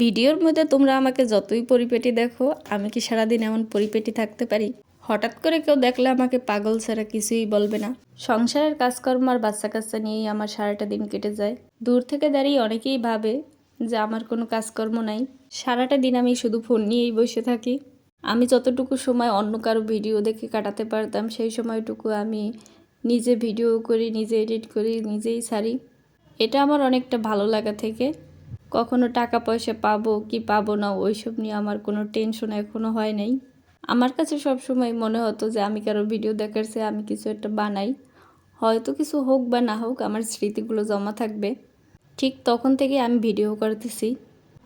ভিডিওর মধ্যে তোমরা আমাকে যতই পরিপেটি দেখো, আমি কি সারাদিন এমন পরিপেটি থাকতে পারি? হঠাৎ করে কেউ দেখলে আমাকে পাগল ছাড়া কিছুই বলবে না। সংসারের কাজকর্ম আর বাচ্চা কাচ্চা নিয়েই আমার সারাটা দিন কেটে যায়। দূর থেকে দাঁড়িয়ে অনেকেই ভাবে যে আমার কোনো কাজকর্ম নাই। সারাটা দিন আমি শুধু ফোন নিয়েই বসে থাকি। আমি যতটুকু সময় অন্য কারও ভিডিও দেখে কাটাতে পারতাম, সেই সময়টুকু আমি নিজে ভিডিও করি, নিজে এডিট করি, নিজেই ছাড়ি এটা আমার অনেকটা ভালো লাগা থেকে। কখনো টাকা পয়সা পাবো কি পাবো না, ওইসব নিয়ে আমার কোনো টেনশন এখনও হয় নাই। আমার কাছে সবসময় মনে হতো যে আমি কারও ভিডিও দেখার চেয়ে আমি কিছু একটা বানাই। হয়তো কিছু হোক বা না হোক, আমার স্মৃতিগুলো জমা থাকবে। ঠিক তখন থেকে আমি ভিডিও করতেছি।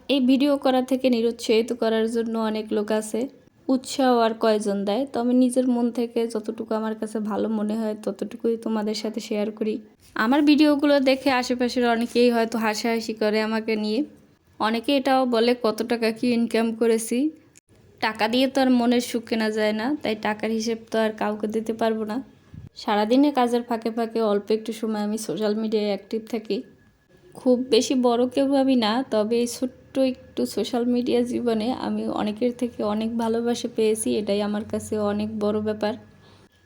এই ভিডিও করা থেকে নিরুৎসাহিত করার জন্য অনেক লোক আছে। উৎসাহ আর কয়জন দেয়? তো আমি নিজের মন থেকে যতটুকু আমার কাছে ভালো মনে হয়, ততটুকুই তোমাদের সাথে শেয়ার করি। আমার ভিডিওগুলো দেখে আশেপাশের অনেকেই হয়তো হাসাহাসি করে আমাকে নিয়ে। অনেকে এটাও বলে, কত টাকা কি ইনকাম করেছি? টাকা দিয়ে তো আর মনের সুখ কেনা যায় না, তাই টাকার হিসেব তো আর কাউকে দিতে পারব না। সারাদিনে কাজের ফাঁকে ফাঁকে অল্প একটু সময় আমি সোশ্যাল মিডিয়ায় অ্যাক্টিভ থাকি। খুব বেশি বড় কেউ আমি না, তবে এই ছোট্ট একটু সোশ্যাল মিডিয়া জীবনে আমি অনেকের থেকে অনেক ভালোবাসা পেয়েছি, এটাই আমার কাছে অনেক বড় ব্যাপার।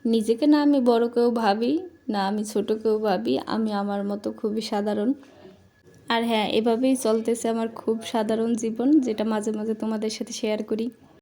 নিজেকে না আমি বড় কেউ ভাবি, না আমি ছোট কেউ ভাবি, আমি আমার মতো খুবই সাধারণ। আর হ্যাঁ এভাবেই চলতেছে আমার খুব সাধারণ জীবন, যেটা মাঝে মাঝে তোমাদের সাথে শেয়ার করি।